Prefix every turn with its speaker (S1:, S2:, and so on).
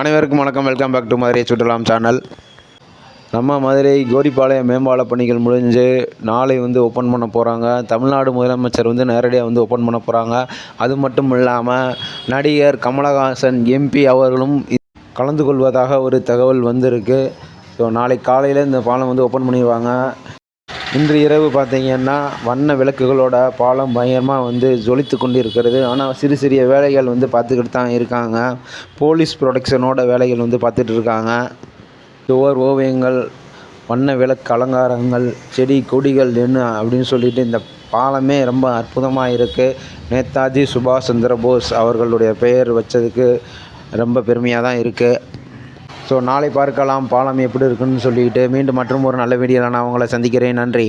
S1: அனைவருக்கும் வணக்கம். Welcome back to Madurai சுற்றுலாம் சேனல் நம்ம மதுரை கோரிப்பாளையம் மேம்பால பணிகள் முடிஞ்சு நாளை வந்து ஓப்பன் பண்ண போகிறாங்க தமிழ்நாடு முதலமைச்சர் வந்து நேரடியாக வந்து ஓப்பன் பண்ண போகிறாங்க அது மட்டும் இல்லாமல் நடிகர் கமலஹாசன் எம்பி அவர்களும் கலந்து கொள்வதாக ஒரு தகவல் வந்திருக்கு. ஸோ நாளை காலையில் இந்த பாலம் வந்து ஓப்பன் பண்ணிடுவாங்க. இன்று இரவு பார்த்தீங்கன்னா வண்ண விளக்குகளோட பாலம் பயங்கரமாக வந்து ஜொலித்து கொண்டு இருக்கிறது ஆனால் சிறு சிறிய வேலைகள் வந்து பார்த்துக்கிட்டு தான் இருக்காங்க. போலீஸ் ப்ரொடெக்ஷனோட வேலைகள் வந்து பார்த்துட்டு இருக்காங்க. சுவர் ஓவியங்கள் வண்ண விளக்கு அலங்காரங்கள் செடி கொடிகள் என்ன அப்படின்னு சொல்லிட்டு இந்த பாலமே ரொம்ப அற்புதமாக இருக்குது நேதாஜி சுபாஷ் சந்திர போஸ் அவர்களுடைய பெயர் வச்சதுக்கு ரொம்ப பெருமையாக தான் இருக்குது ஸோ நாளை பார்க்கலாம். பாலம் எப்படி இருக்குன்னு சொல்லிட்டு மீண்டும் மற்றும் ஒரு நல்ல வீடியோவில் நான் உங்களை சந்திக்கிறேன். நன்றி.